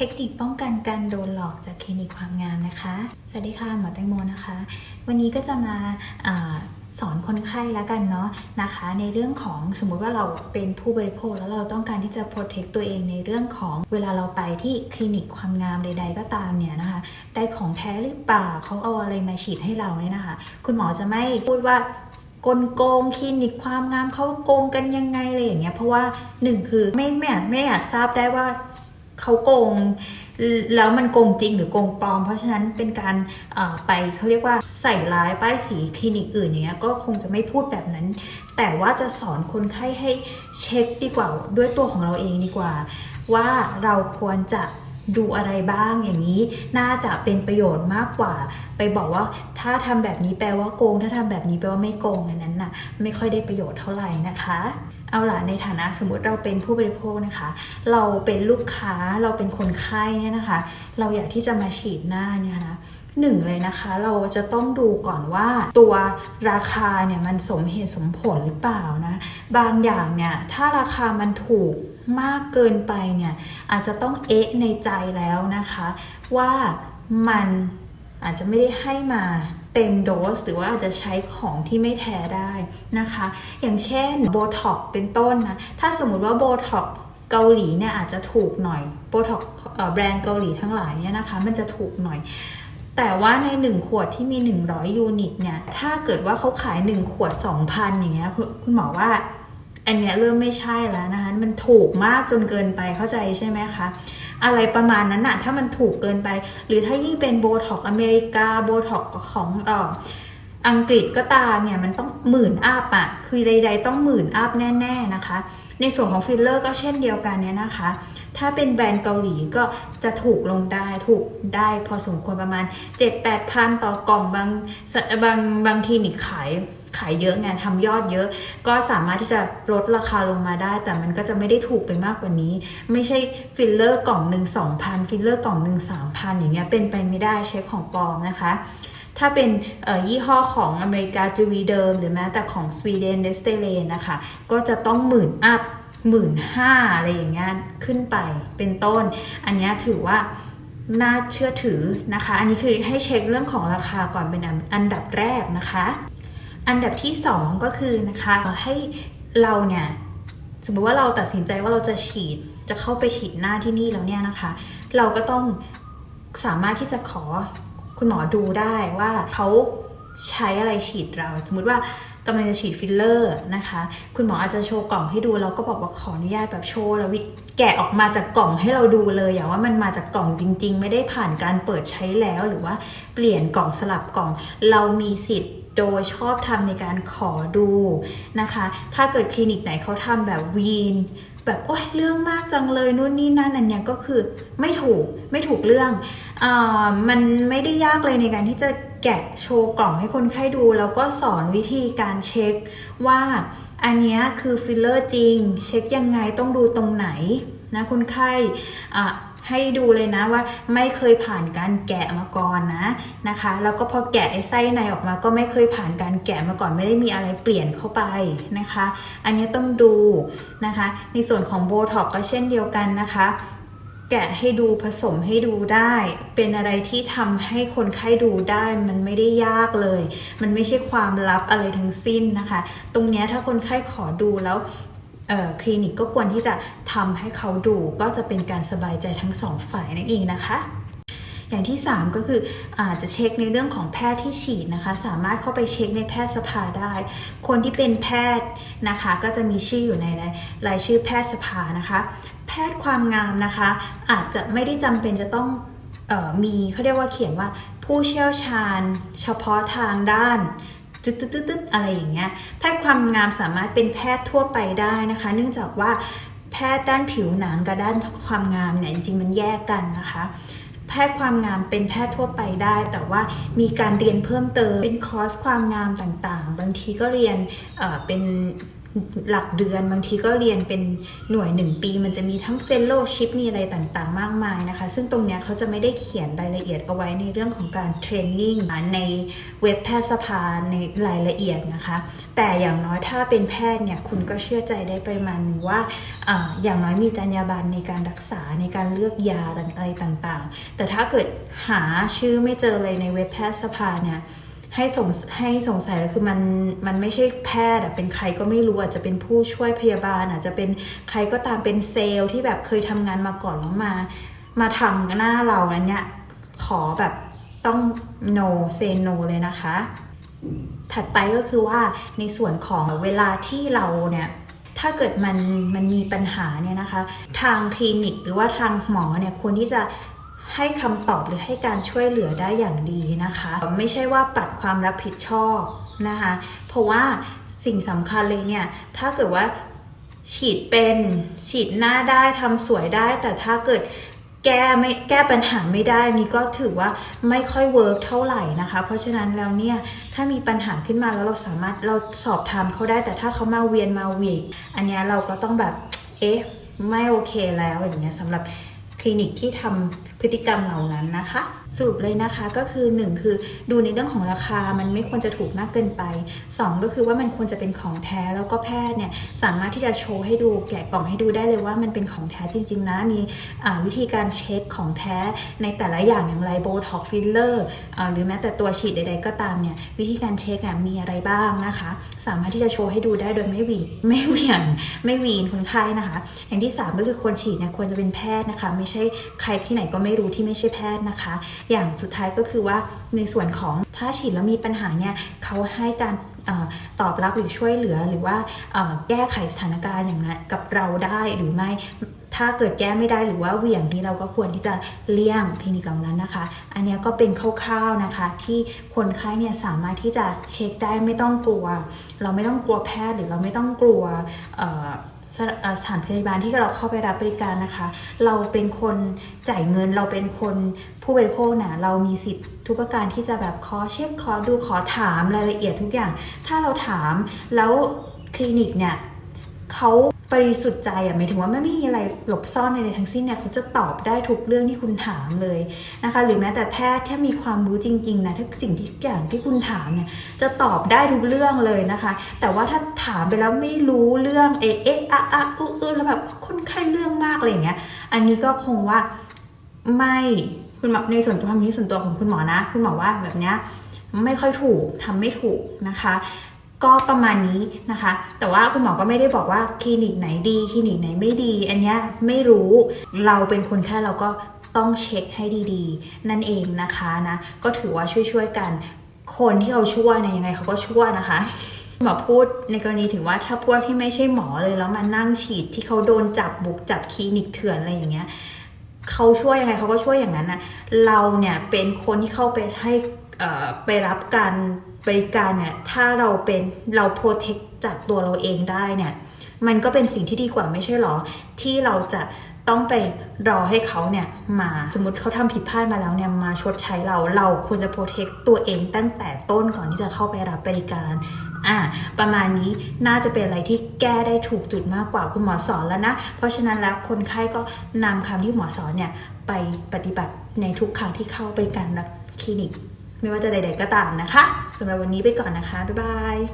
เทคนิคป้องกันการโดนหลอกจากคลินิกความงามนะคะ สวัสดีค่ะหมอแตงโมนะคะ วันนี้ก็จะมาอาสอนคนไข้แล้วกันเนาะนะคะ ในเรื่องของสมมุติว่าเราเป็นผู้บริโภคแล้วเราต้องการที่จะ protect ตัวเองในเรื่องของเวลาเราไปที่คลินิกความงามใด ๆ ก็ตามเนี่ยนะคะ ได้ของแท้หรือเปล่าเขาเอาอะไรมาฉีดให้เราเนี่ยนะคะ คุณหมอจะไม่พูดว่ากลโกงคลินิกความงามเขาโกงกันยังไงอะไรอย่างเงี้ยเพราะว่าหนึ่งคือไม่ไม่ไม่อาจทราบได้ว่า เขาโกง แล้วมันโกงจริงหรือโกงปลอม เพราะฉะนั้นเป็นการไปเขาเรียกว่าใส่ร้ายป้ายสีคลินิกอื่นอย่างเงี้ยก็คงจะไม่พูดแบบนั้น แต่ว่าจะสอนคนไข้ให้เช็คดีกว่าด้วยตัวของเราเองดีกว่า ว่าเราควรจะดูอะไรบ้างอย่างนี้น่าจะเป็นประโยชน์มากกว่า ไปบอกว่าถ้าทำแบบนี้แปลว่าโกง ถ้าทำแบบนี้แปลว่าไม่โกงอันนั้นน่ะ ไม่ค่อยได้ประโยชน์เท่าไหร่นะคะ เอาล่ะในฐานะสมมติเราเป็นผู้บริโภคนะคะ เราเป็นลูกค้าเราเป็นคนไข้เนี่ยนะคะ เราอยากที่จะมาฉีดหน้าเนี่ยนะหนึ่งเลยนะคะ เราจะต้องดูก่อนว่าตัวราคาเนี่ยมันสมเหตุสมผลหรือเปล่านะ บางอย่างเนี่ยถ้าราคามันถูกมากเกินไปเนี่ยอาจจะต้องเอ๊ะในใจแล้วนะคะ ว่ามันอาจจะไม่ได้ให้มา เต็มโดสหรือว่าอาจจะใช้ของที่ไม่แท้ได้นะคะ อย่างเช่นโบท็อกเป็นต้นนะ ถ้าสมมุติว่าโบท็อกเกาหลีเนี่ยอาจจะถูกหน่อยโบท็อกแบรนด์เกาหลีทั้งหลายเนี่ยนะคะ มันจะถูกหน่อย แต่ว่าใน 1 ขวดที่มี 100 ยูนิตเนี่ย ถ้าเกิดว่าเขาขาย 1 ขวด 2,000 อย่างเงี้ยคุณคุณหมอว่าอันเนี้ยเริ่มไม่ใช่แล้วนะคะ มันถูกมากจนเกินไปเข้าใจใช่ไหมคะ อะไรประมาณนั้นน่ะถ้ามันถูกเกินไป หรือถ้ายิ่งเป็นโบท็อกอเมริกาโบท็อกของเอ่ออังกฤษก็ตามเนี่ยมันต้องหมื่นอัพอะคือใด ๆ ต้องหมื่นอัพแน่ๆนะคะ ในส่วนของฟิลเลอร์ก็เช่นเดียวกันเนี่ยนะคะ ถ้าเป็นแบรนด์เกาหลีก็จะถูกลงได้ถูกได้พอสมควรประมาณ 7-8พันต่อกล่องบางบางบางทีนี่ขาย ขายเยอะไงทำยอดเยอะ ก็สามารถที่จะลดราคาลงมาได้ แต่มันก็จะไม่ได้ถูกไปมากกว่านี้ ไม่ใช่ฟิลเลอร์กล่องหนึ่งสองพันฟิลเลอร์กล่องหนึ่งสามพันอย่างเงี้ยเป็นไปไม่ได้ใช้ของปลอมนะคะถ้าเป็นยี่ห้อของอเมริกาจูวีเดิม หรือแม้แต่ของสวีเดนเดสเตเลนนะคะ ก็จะต้องหมื่นอัพหมื่นห้าอะไรอย่างเงี้ยขึ้นไปเป็นต้น อันนี้ถือว่าน่าเชื่อถือนะคะ อันนี้คือให้เช็คเรื่องของราคาก่อนเป็นอันดับแรกนะคะ อันดับที่ 2 ก็คือนะคะให้เราเนี่ยสมมติว่าเราตัดสินใจว่าเราจะฉีดจะเข้าไปฉีดหน้าที่นี่แล้วเนี่ยนะคะ เราก็ต้องสามารถที่จะขอคุณหมอดูได้ว่าเขาใช้อะไรฉีดเรา สมมติว่ากำลังจะฉีดฟิลเลอร์นะคะ คุณหมออาจจะโชว์กล่องให้ดู เราก็บอกว่าขออนุญาตแบบโชว์แล้ววิแกะออกมาจากกล่องให้เราดูเลยอย่างว่ามันมาจากกล่องจริง ๆ ไม่ได้ผ่านการเปิดใช้แล้วหรือว่าเปลี่ยนกล่องสลับกล่อง เรามีสิทธิ์ โดยชอบทำในการขอดูนะคะ ถ้าเกิดคลินิกไหนเขาทำแบบวีน แบบโอ้ยเรื่องมากจังเลยนู่นนี่นั่นอันเนี้ยก็คือไม่ถูกไม่ถูกเรื่องอมันไม่ได้ยากเลยในการที่จะแกะโชว์กล่องให้คนไข้ดู แล้วก็สอนวิธีการเช็คว่าอันนี้คือฟิลเลอร์จริง เช็คยังไงต้องดูตรงไหนนะคนไข้อ่ ให้ดูเลยนะว่าไม่เคยผ่านการแกะมาก่อนนะนะคะ แล้วก็พอแกะไอ้ไส้ในออกมา ก็ไม่เคยผ่านการแกะมาก่อนไม่ได้มีอะไรเปลี่ยนเข้าไปนะคะ อันนี้ต้องดูนะคะ ในส่วนของโบท็อกก็เช่นเดียวกันนะคะแกะให้ดูผสมให้ดูได้ เป็นอะไรที่ทำให้คนไข้ดูได้ มันไม่ได้ยากเลย มันไม่ใช่ความลับอะไรทั้งสิ้นนะคะ ตรงนี้ถ้าคนไข้ขอดูแล้ว คลินิกก็ควรที่จะทำให้เขาดูก็จะเป็นการสบายใจทั้งสองฝ่ายนั่นเองนะคะอย่างที่ 3 ก็คืออาจจะเช็คในเรื่องของแพทย์ที่ฉีดนะคะ สามารถเข้าไปเช็คในแพทย์สภาได้ คนที่เป็นแพทย์นะคะ ก็จะมีชื่ออยู่ในรายชื่อแพทย์สภานะคะ แพทย์ความงามนะคะ อาจจะไม่ได้จำเป็นจะต้องออมีเขาเรียกว่าเขียนว่าผู้เชี่ยวชาญ เฉพาะทางด้าน จุดตึ๊ดๆอะไรอย่างเงี้ยแพทย์ความงามสามารถเป็นแพทย์ทั่วไปได้นะคะ เนื่องจากว่าแพทย์ด้านผิวหนังกับด้านความงามเนี่ยจริงๆมันแยกกันนะคะ แพทย์ความงามเป็นแพทย์ทั่วไปได้ แต่ว่ามีการเรียนเพิ่มเติมเป็นคอร์สความงามต่างๆ บางทีก็เรียนเเป็น หลักเดือนบางทีก็เรียนเป็นหน่วย 1 ปี มันจะมีทั้งเฟลโลชิพมีอะไรต่างๆ มากมายนะคะ ซึ่งตรงเนี้ยเขาจะไม่ได้เขียนรายละเอียดเอาไว้ในเรื่องของการเทรนนิ่งในเว็บแพทยสภาในรายละเอียดนะคะ แต่อย่างน้อยถ้าเป็นแพทย์เนี่ยคุณก็เชื่อใจได้ประมาณนึงว่าออย่างน้อยมีจรรยาบรรณในการรักษาในการเลือกยาอะไรต่างๆ แต่ถ้าเกิดหาชื่อไม่เจอเลยในเว็บแพทยสภาเนี่ย ให้สงให้สงสัยเลยคือมันมันไม่ใช่แพทย์อะเป็นใครก็ไม่รู้อาจจะเป็นผู้ช่วยพยาบาลอาจจะเป็นใครก็ตามเป็นเซลล์ที่แบบเคยทำงานมาก่อนแล้วมา มาทำหน้าเราอันเนี้ยขอแบบต้อง no say no เลยนะคะ ถัดไปก็คือว่าในส่วนของเวลาที่เราเนี่ยถ้าเกิดมันมันมีปัญหาเนี่ยนะคะ ทางคลินิกหรือว่าทางหมอเนี่ยควรที่จะ ให้คำตอบหรือให้การช่วยเหลือได้อย่างดีนะคะ ไม่ใช่ว่าปัดความรับผิดชอบนะคะ เพราะว่าสิ่งสำคัญเลยเนี่ย ถ้าเกิดว่าฉีดเป็นฉีดหน้าได้ทำสวยได้ แต่ถ้าเกิดแก้ไม่แก้ปัญหาไม่ได้นี่ก็ถือว่าไม่ค่อยเวิร์กเท่าไหร่นะคะ เพราะฉะนั้นแล้วเนี่ยถ้ามีปัญหาขึ้นมาแล้วเราสามารถเราสอบถามเขาได้ แต่ถ้าเขามาเวียนมาเวียอันนี้เราก็ต้องแบบเอ๊ะไม่โอเคแล้วอย่างเงี้ยสำหรับคลินิกที่ทำพฤติกรรมเหล่านั้นนะคะ สรุปเลยนะคะก็คือ 1 คือดูในเรื่องของราคามันไม่ควรจะถูกมากเกินไป 2 ก็คือว่ามันควรจะเป็นของแท้แล้วก็แพทย์เนี่ยสามารถที่จะโชว์ให้ดูแกะกล่องให้ดูได้เลยว่ามันเป็นของแท้จริง ๆ นะ มีวิธีการเช็คของแท้ในแต่ละอย่างอย่างไรโบท็อกฟิลเลอร์หรือแม้แต่ตัวฉีดใดๆก็ตามเนี่ยวิธีการเช็คมีอะไรบ้างนะคะ สามารถที่จะโชว์ให้ดูได้โดยไม่หวีไม่เวียงไม่วีนคนไข้นะคะ อย่างที่ 3 ก็คือคนฉีดเนี่ยควรจะเป็นแพทย์นะคะ ไม่ใช่ใครที่ไหนก็ไม่ไม่รู้ที่ไม่ใช่แพทย์นะคะ อย่างสุดท้ายก็คือว่าในส่วนของถ้าฉีดแล้วมีปัญหาเนี่ยเขาให้การออตอบรับหรือช่วยเหลือหรือว่าแก้ไขสถานการณ์อย่างนั้นกับเราได้หรือไม่ถ้าเกิดแก้ไม่ได้หรือว่าเหวี่ยงนี้เราก็ควรที่จะเลี่ยงคลินิกเหล่านั้นนะคะ อันนี้ก็เป็นคร่าวๆนะคะ ที่คนไข้เนี่ยสามารถที่จะเช็คได้ไม่ต้องกลัว เราไม่ต้องกลัวแพทย์หรือเราไม่ต้องกลัวเอ่อ สถานพยาบาลที่เราเข้าไปรับบริการนะคะ เราเป็นคนจ่ายเงิน เราเป็นคนผู้บริโภคนะเรามีสิทธิ์ทุกประการที่จะแบบขอเช็คขอดูขอถามรายละเอียดทุกอย่าง ถ้าเราถามแล้วคลินิกเนี่ยเขา บริสุทธิ์ใจอะหมายถึงว่าไม่มีอะไรหลบซ่อนในทั้งสิ้นเนี่ยเขาจะตอบได้ทุกเรื่องที่คุณถามเลยนะคะ หรือแม้แต่แพทย์ถ้ามีความรู้จริงๆนะถ้าสิ่งที่ทุกอย่างที่คุณถามเนี่ยจะตอบได้ทุกเรื่องเลยนะคะ แต่ว่าถ้าถามไปแล้วไม่รู้เรื่องเอะเอะอะอะอึอึแล้วแบบคนไข้เรื่องมากอะไรอย่างเงี้ยอันนี้ก็คงว่าไม่คุณหมอในส่วนตัวความนี้ส่วนตัวของคุณหมอนะ คุณหมอว่าแบบเนี้ยไม่ค่อยถูกทำไม่ถูกนะคะ ก็ประมาณนี้นะคะ แต่ว่าคุณหมอก็ไม่ได้บอกว่าคลินิกไหนดีคลินิกไหนไม่ดี อันนี้ไม่รู้เราเป็นคนแค่เราก็ต้องเช็คให้ดีๆ นั่นเองนะคะนะ ก็ถือว่าช่วยๆกัน คนที่เขาช่วยเนี่ยยังไงเขาก็ช่วยนะคะหมอพูดในกรณีถึงว่าถ้าพวกที่ไม่ใช่หมอเลยแล้วมานั่งฉีดที่เขาโดนจับบุกจับคลินิกเถื่อนอะไรอย่างเงี้ยเขาช่วยยังไงเขาก็ช่วยอย่างนั้นนะเราเนี่ยเป็นคนที่เข้าไปให้ไปรับการ บริการเนี่ยถ้าเราเป็นเราโปรเทคจากตัวเราเองได้เนี่ยมันก็เป็นสิ่งที่ดีกว่าไม่ใช่หรอ ที่เราจะต้องไปรอให้เขาเนี่ยมาสมมติเขาทำผิดพลาดมาแล้วเนี่ยมาชดใช้เราเราควรจะโปรเทคตัวเองตั้งแต่ต้นก่อนที่จะเข้าไปรับบริการอ่าประมาณนี้น่าจะเป็นอะไรที่แก้ได้ถูกจุดมากกว่าคุณหมอสอนแล้วนะ เพราะฉะนั้นแล้วคนไข้ก็นำคำที่หมอสอนเนี่ยไปปฏิบัติในทุกครั้งที่เข้าไปการรับคลินิก ไม่ว่าจะใดๆก็ตามนะคะสำหรับวันนี้ไปก่อนนะคะ บ๊ายบาย